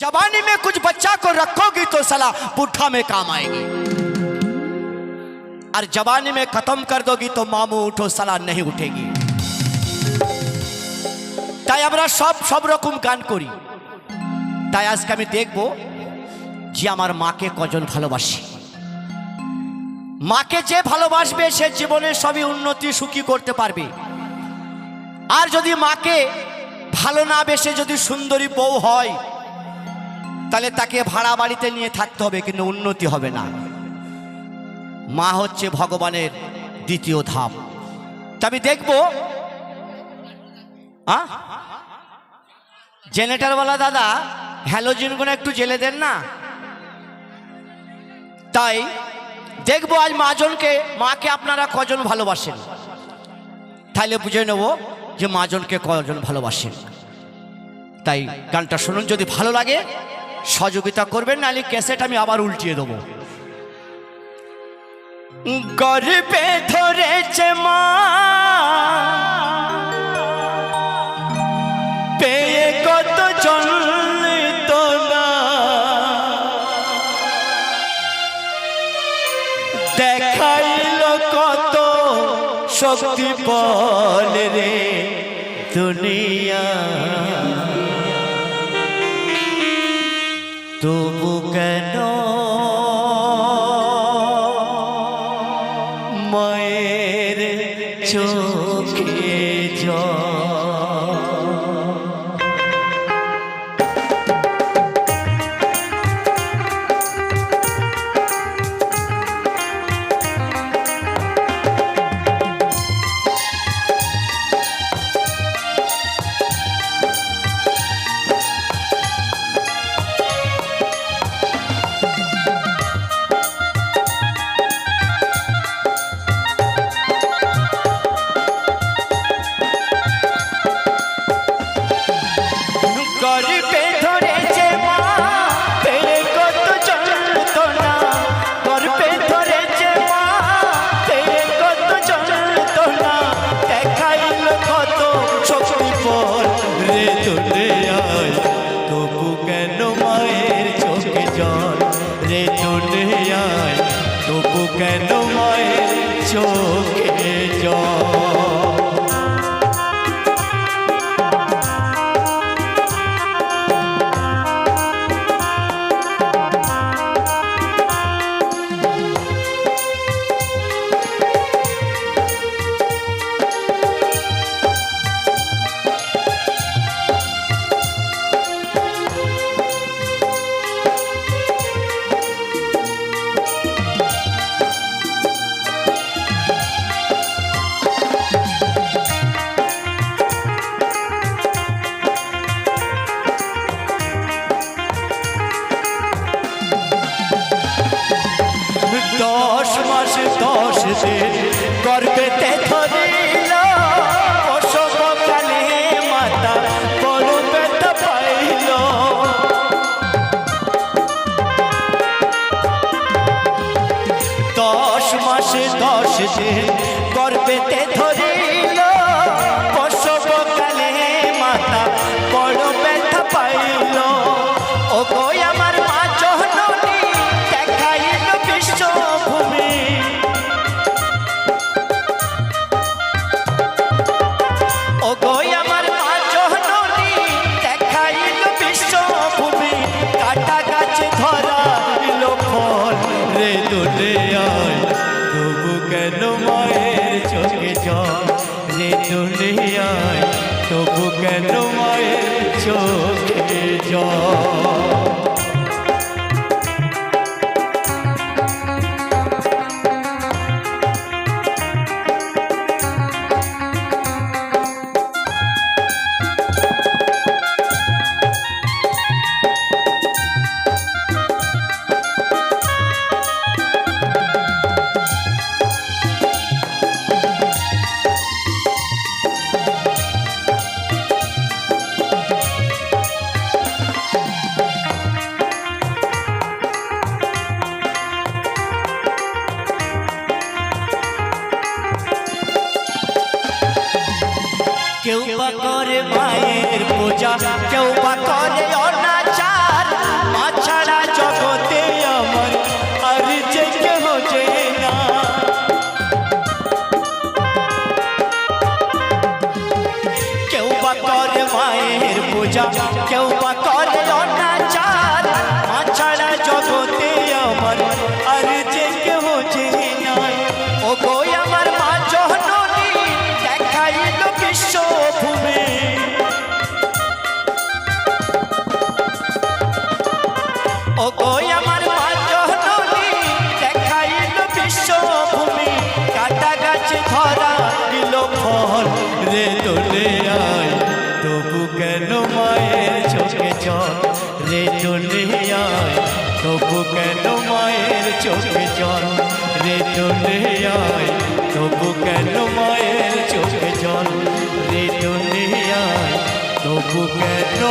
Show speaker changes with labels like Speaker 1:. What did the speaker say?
Speaker 1: जवानी में कुछ बच्चा को रखोगी तो सला बुढ़ा में काम आएगी और जवानी में खत्म कर दोगी तो मामू उठो सला नहीं उठेगी তাই আমরা সব সব রকম গান করি তাই আজকে আমি দেখব যে আমার মাকে কজন ভালোবাসি মাকে যে ভালোবাসবে সে জীবনে সবই উন্নতি সুখী করতে পারবে আর যদি মাকে ভালো না বেসে যদি সুন্দরী বউ হয় তাহলে তাকে ভাড়া বাড়িতে নিয়ে থাকতে হবে, কিন্তু উন্নতি হবে না। মা হচ্ছে ভগবানের দ্বিতীয় ধাপ তা আমি দেখব। আ? জেনারেটারওয়ালা দাদা হ্যালোজিনগুলো একটু জেলে দেন না? তাই দেখব আজ মাজনকে মাকে আপনারা কজন ভালোবাসেন? তাহলে বুঝে নেব যে মাজনকে কজন ভালোবাসেন। তাই গানটা শুনুন, যদি ভালো লাগে। সহযোগিতা করবেন, নাহলে ক্যাসেট আমি আবার উল্টিয়ে দেবো। গর্বে ধরেছে মা, পেয়ে কত চলিত দেখাইল কত শক্তি বল রে দুনিয়া। তবু কেন মায়ের দিন গর্বেতে ধরিল অশোককালে মাতা ব্যথা পাইল। দশ মাস দশ দিন গর্বেতে ধরিল অশোককালে মাতা বড় ব্যথা পাইল। ও গো চোখে জল। মায়ের পূজা কেউ পাত রে দোলে আয় তবু কেন মায়ের চোখে জল? রে দোলে আয় তবু কেন মায়ের চোখে জল? রে আয় তবু কেন?